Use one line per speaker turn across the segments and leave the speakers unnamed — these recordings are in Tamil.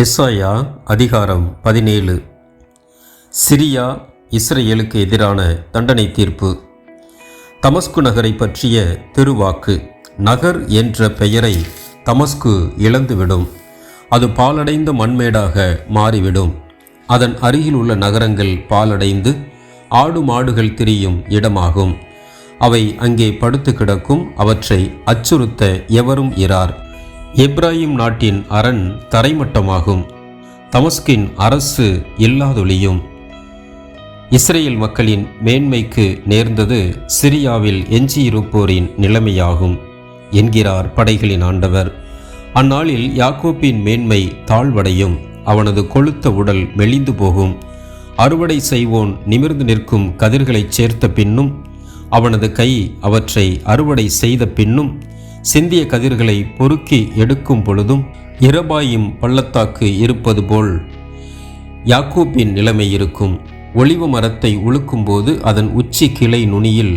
எஸ்ஐயா அதிகாரம் பதினேழு. சிரியா இஸ்ரேலுக்கு எதிரான தண்டனை தீர்ப்பு. தமஸ்கு நகரை பற்றிய திருவாக்கு நகர் என்ற பெயரை தமஸ்கு இழந்துவிடும். அது பாலடைந்த மண்மேடாக மாறிவிடும். அதன் அருகில் உள்ள நகரங்கள் பாலடைந்து ஆடு மாடுகள் திரியும் இடமாகும். அவை அங்கே படுத்து கிடக்கும் அவற்றை அச்சுறுத்த எவரும் இரார். எப்ராஹிம் நாட்டின் அரண் தரைமட்டமாகும். தமஸ்கின் அரசு இல்லாதொழியும். இஸ்ரேல் மக்களின் மேன்மைக்கு நேர்ந்தது சிரியாவில் எஞ்சியிருப்போரின் நிலைமையாகும் என்கிறார் படைகளின் ஆண்டவர். அந்நாளில் யாக்கோப்பின் மேன்மை தாழ்வடையும் அவனது கொழுத்த உடல் மெலிந்து போகும். அறுவடை செய்வோன் நிமிர்ந்து நிற்கும் கதிர்களைச் சேர்த்த பின்னும் அவனது கை அவற்றை அறுவடை செய்த பின்னும் சிந்திய கதிர்களை பொறுக்கி எடுக்கும் பொழுதும் இரபாயும் பள்ளத்தாக்கு இருப்பது போல் யாக்கோப்பின் நிலைமை இருக்கும். ஒளிவு மரத்தை உழுக்கும்போது அதன் உச்சி கிளை நுனியில்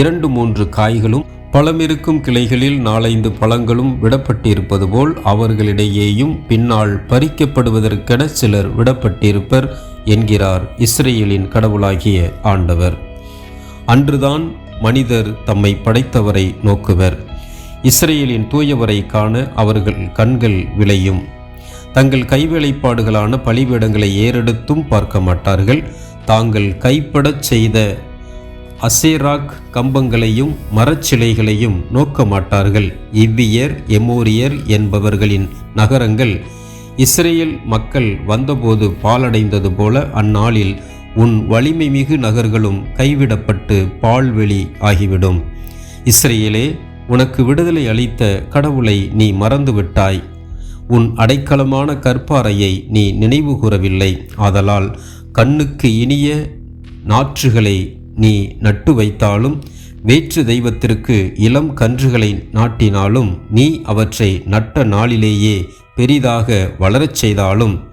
இரண்டு மூன்று காய்களும் பழமிருக்கும் கிளைகளில் நாலைந்து பழங்களும் விடப்பட்டிருப்பது போல் அவர்களிடையேயும் பின்னால் பறிக்கப்படுவதற்கென சிலர் விடப்பட்டிருப்பர் என்கிறார் இஸ்ரேலின் கடவுளாகிய ஆண்டவர். அன்றுதான் மனிதர் தம்மை படைத்தவரை நோக்குவர். இஸ்ரேலின் தூயவரை காண அவர்கள் கண்கள் விளையும். தங்கள் கைவேலைப்பாடுகளான பலிபீடங்களை ஏறெடுத்தும் பார்க்க மாட்டார்கள். தாங்கள் கைப்படச் செய்த அசேராக் கம்பங்களையும் மரச்சிலைகளையும் நோக்க மாட்டார்கள். இவ்வியர் எமோரியர் என்பவர்களின் நகரங்கள் இஸ்ரேல் மக்கள் வந்தபோது பாலடைந்தது போல அந்நாளில் உன் வலிமை மிகு நகர்களும் கைவிடப்பட்டு பால்வெளி ஆகிவிடும். இஸ்ரேலே உனக்கு விடுதலை அளித்த கடவுளை நீ மறந்துவிட்டாய். உன் அடைக்கலமான கற்பாறையை நீ நினைவுகூரவில்லை ஆதலால் கண்ணுக்கு இனிய நாற்றுகளை நீ நட்டு வைத்தாலும் வேற்று தெய்வத்திற்கு இளம் கன்றுகளை நாட்டினாலும் நீ அவற்றை நட்ட நாளிலேயே பெரிதாக வளரச் செய்தாலும்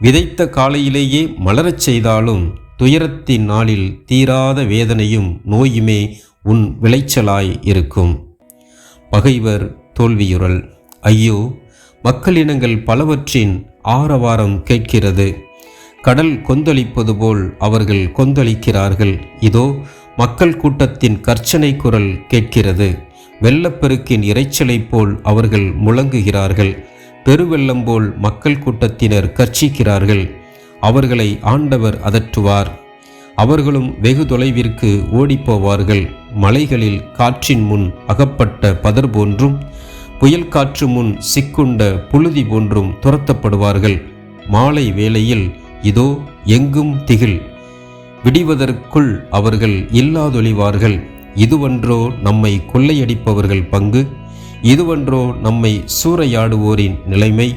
விதைத்த காலையிலேயே மலரச் செய்தாலும் துயரத்தின் நாளில் தீராத வேதனையும் நோயுமே உன் விளைச்சலாய் இருக்கும். பகைவர் தோல்வியுறல். ஐயோ மக்களினங்கள் பலவற்றின் ஆரவாரம் கேட்கிறது. கடல் கொந்தளிப்பது போல் அவர்கள் கொந்தளிக்கிறார்கள். இதோ மக்கள் கூட்டத்தின் கர்ச்சனை குரல் கேட்கிறது. வெள்ளப்பெருக்கின் இரைச்சலைப் போல் அவர்கள் முழங்குகிறார்கள். பெருவெள்ளம் போல் மக்கள் கூட்டத்தினர் கர்ச்சிக்கிறார்கள். அவர்களை ஆண்டவர் அதற்றுவார். அவர்களும் வெகு தொலைவிற்கு ஓடிப்போவார்கள். மலைகளில் காற்றின் முன் அகப்பட்ட பதர் போன்றும் புயல் காற்று முன் சிக்குண்ட புழுதி போன்றும் துரத்தப்படுவார்கள். மாலை வேளையில் இதோ எங்கும் திகில் விடிவதற்குள் அவர்கள் இல்லாதொழிவார்கள். இதுவன்றோ நம்மை கொள்ளையடிப்பவர்கள் பங்கு இதுவன்றோ நம்மை சூறையாடுவோரின் நிலைமை.